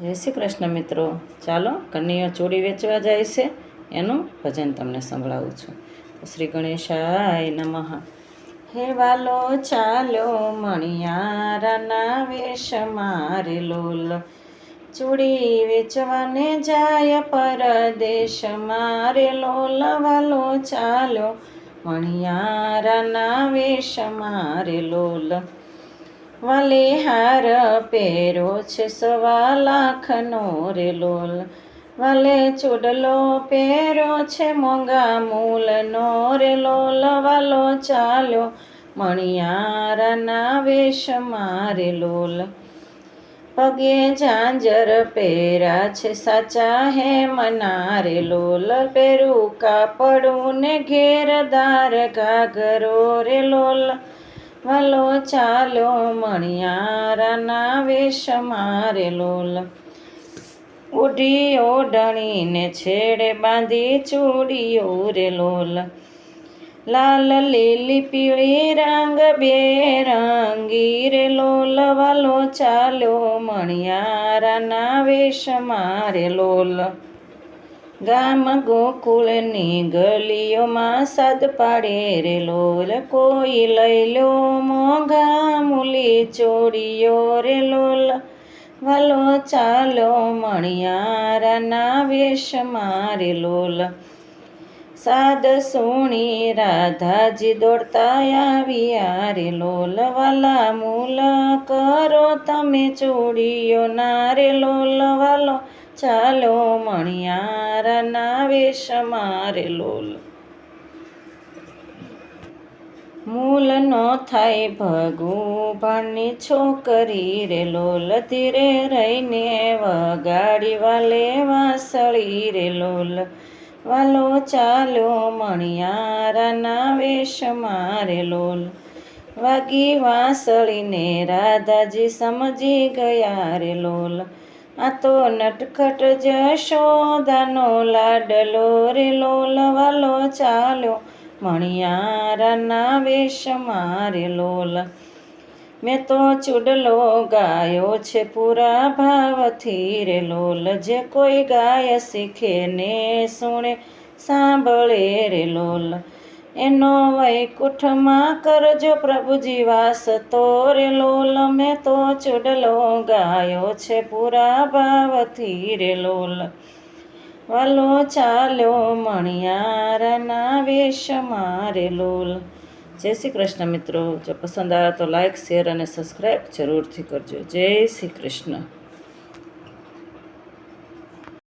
જય શ્રી કૃષ્ણ મિત્રો. ચાલો કન્યા ચોરી વેચવા જાય છે. એનું ભજન તમને સંભળાવું છું. શ્રી ગણેશાય નમઃ. હે વાલો, ચાલો મણિયારાના વેશ મારે લોલ. ચૂડી વેચવાને જાય પરદેશ મારે લોલ. વાલો, ચાલો મણિયારાના વેશ મારે લોલ. વાલે હાર પહેરો છે સવા લાખનો રે લોલ. વાલે ચૂડલો પહેરો છે મોંઘા મૂલનો રે લોલ. વાલો ચાલ્યો મણિયારાના વેશ મારે લોલ. પગે ઝાંઝર પહેરા છે સાચા હે મનારે લોલ. પેરું કાપડું ને ઘેરદાર ઘાઘરો રે લોલ. વાલો ચાલ્યો મણિયારાના વેશ મારે લોલ. ઓઢી ઓઢણીને છેડે બાંધી ચૂડીઓ રે લોલ. લાલ લીલી પીળી રંગ બે રંગી રે લોલ. વાલો ચાલ્યો મણિયારાના વેશ મારે લોલ. ગામ ગોકુળની ગલીઓમાં સાદ પાડે રે લોલ કોઈ લઈ લો મોંઘા મૂલી ચોરીઓ રે લોલ. વાલો ચાલો મણિયારાના વેશ મારે લોલ. સાદ સોણી રાધાજી દોડતા આવ્યા રે લોલ. વાલા મૂલ કરો તમે ચોડીયો ના રે લોલ. વાલો ચાલો મણિયારાના વેશ મારે લોલ. મૂલ નો થાય ભગું ભણની છોકરી રે લોલ. ધીરે રહીને વગાડી વાલે વાસળી રે લોલ. વાલો મણિયારા મણિયારાના વેશ મારે લોલ. વાગી વાસળીને રાધાજી સમજી ગયા રે લોલ. આ તો નટખટ જશોદાનો લાડલો રે લોલ વાલો ચાલ્યો. મણિયારાના વેશ મારે લોલ મેં તો ચૂડલો ગાયો છે, પૂરા ભાવથી રે લોલ જે કોઈ ગાય શીખે ને સુણે, સાંભળે રે લોલ એનો વૈકુંઠમાં કરજો પ્રભુજી વાસ. તો રે લોલ મેં તો ચૂડલો ગાયો છે પૂરા ભાવથી રે લોલ વાલો ચાલ્યો મણિયારાના વેશ મારે લોલ જય શ્રી કૃષ્ણ મિત્રો. જો પસંદ આવે તો લાઈક શેર અને સબસ્ક્રાઈબ જરૂરથી કરજો. જય શ્રી કૃષ્ણ.